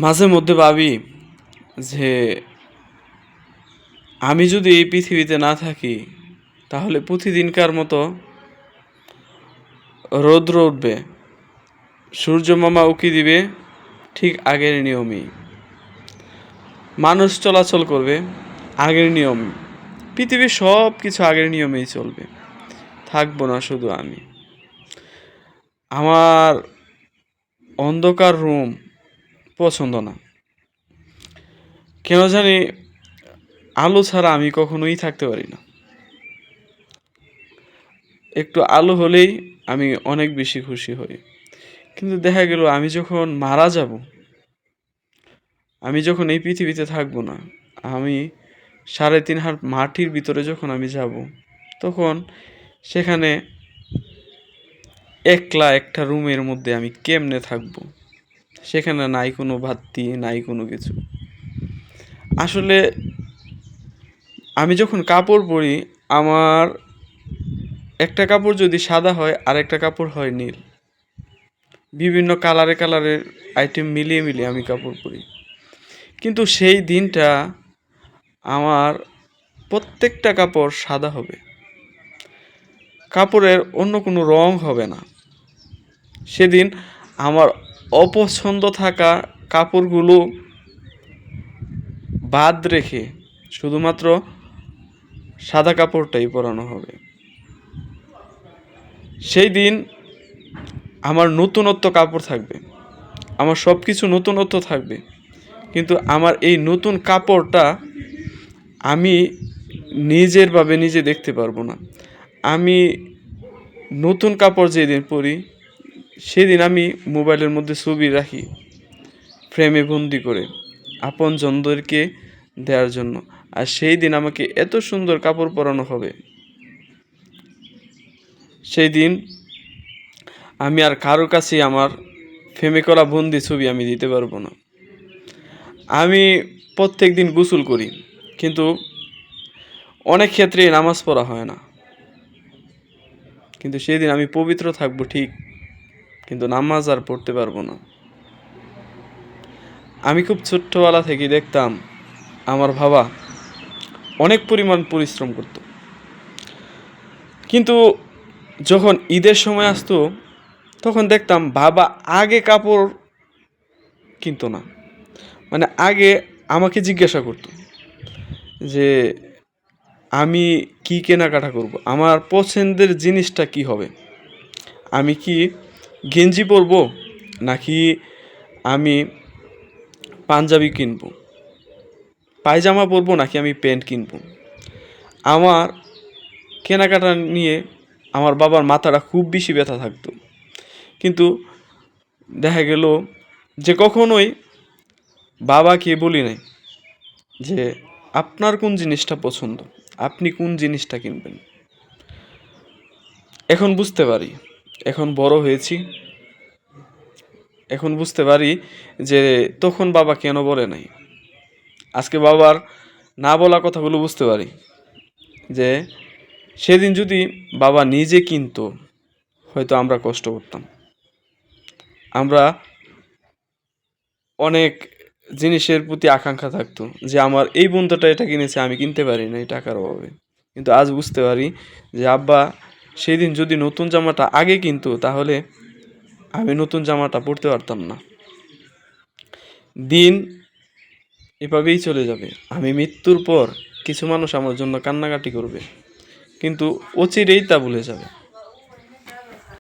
মাঝে মধ্যে ভাবি যে আমি যদি এই পৃথিবীতে না থাকি, তাহলে প্রতিদিনকার মতো রৌদ্র উঠবে, সূর্য মামা উকি দিবে ঠিক আগের নিয়মই। মানুষ চলাচল করবে আগের নিয়ম, পৃথিবীর সব কিছু আগের নিয়মেই চলবে। থাকব না শুধু আমি। আমার অন্ধকার রুম পছন্দ না। কেন জানি আলু ছাড়া আমি কখনোই থাকতে পারি না। একটু আলু হলেই আমি অনেক বেশি খুশি হই। কিন্তু দেখা গেল আমি যখন মারা যাব, আমি যখন এই পৃথিবীতে থাকব না, আমি সাড়ে তিন হাত মাটির ভিতরে যখন আমি যাব, তখন সেখানে একলা একটা রুমের মধ্যে আমি কেমনে থাকব? সেখানে নাই কোনো ভাত্তি নাই কোনো কিছু। আসলে আমি যখন কাপড় পরি, আমার একটা কাপড় যদি সাদা হয় আর একটা কাপড় হয় নীল। বিভিন্ন কালারে কালারের আইটেম মিলিয়ে মিলিয়ে আমি কাপড় পরি। কিন্তু সেই দিনটা আমার প্রত্যেকটা কাপড় সাদা হবে। কাপড়ের অন্য কোনো রং হবে না। সেদিন আমার অপছন্দ থাকা কাপড়গুলো বাদ রেখে শুধুমাত্র সাদা কাপড়টাই পরানো হবে। সেই দিন আমার নতুনত্ব কাপড় থাকবে। আমার সব কিছু নতুনত্ব থাকবে। কিন্তু আমার এই নতুন কাপড়টা আমি নিজের ভাবে নিজে দেখতে পারব না। আমি নতুন কাপড় যেদিন পরি সেদিন আমি মোবাইলের মধ্যে ছবি রাখি, ফ্রেমে বন্দি করে, আপন জনদেরকে দেওয়ার জন্য। আর সেই দিন আমাকে এত সুন্দর কাপড় পরানো হবে। সেই দিন আমি আর কারও কাছে আমার ফেমে করা বন্দি ছবি আমি দিতে পারব না। আমি প্রত্যেক দিন গোসল করি, কিন্তু অনেক ক্ষেত্রে নামাজ পড়া হয় না। কিন্তু সেই দিন আমি পবিত্র থাকব ঠিক কিন্তু নামাজ আর পড়তে পারব না। আমি খুব ছোট্টবেলা থেকে দেখতাম, আমার বাবা অনেক পরিমাণ পরিশ্রম করত। কিন্তু যখন ঈদের সময় আসতো, তখন দেখতাম বাবা আগে কাপড় কিনতো না। মানে আগে আমাকে জিজ্ঞাসা করতো যে, আমি কি কেনাকাটা করব? আমার পছন্দের জিনিসটা কি হবে? আমি কি গেঞ্জি পরবো নাকি আমি পাঞ্জাবি কিনবো? পায়জামা পরবো নাকি আমি প্যান্ট কিনবো? আমার কেনাকাটা নিয়ে আমার বাবার মাথাটা খুব বেশি ব্যথা থাকতো। কিন্তু দেখা গেল যে কখনোই বাবাকে বলি নাই যে, আপনার কোন জিনিসটা পছন্দ? আপনি কোন জিনিসটা কিনবেন? এখন বুঝতে পারি। এখন বড় হয়েছি। এখন বুঝতে পারি যে তখন বাবা কেন বলে নাই। আজকে বাবার না বলা কথাগুলো বুঝতে পারি যে সেদিন যদি বাবা নিজে কিনতো, হয়তো আমরা কষ্ট করতাম। আমরা অনেক জিনিসের প্রতি আকাঙ্ক্ষা থাকতো যে আমার এই বন্ধুটা এটা কিনেছে, আমি কিনতে পারি না এই টাকার অভাবে। কিন্তু আজ বুঝতে পারি যে আব্বা সেই দিন যদি নতুন জামাটা আগে কিন্তু, তাহলে আমি নতুন জামাটা পরতে পারতাম না। দিন এভাবেই চলে যাবে। আমি মৃত্যুর পর কিছু মানুষ আমার জন্য কান্নাকাটি করবে। কিন্তু অচিরেই তা ভুলে যাবে।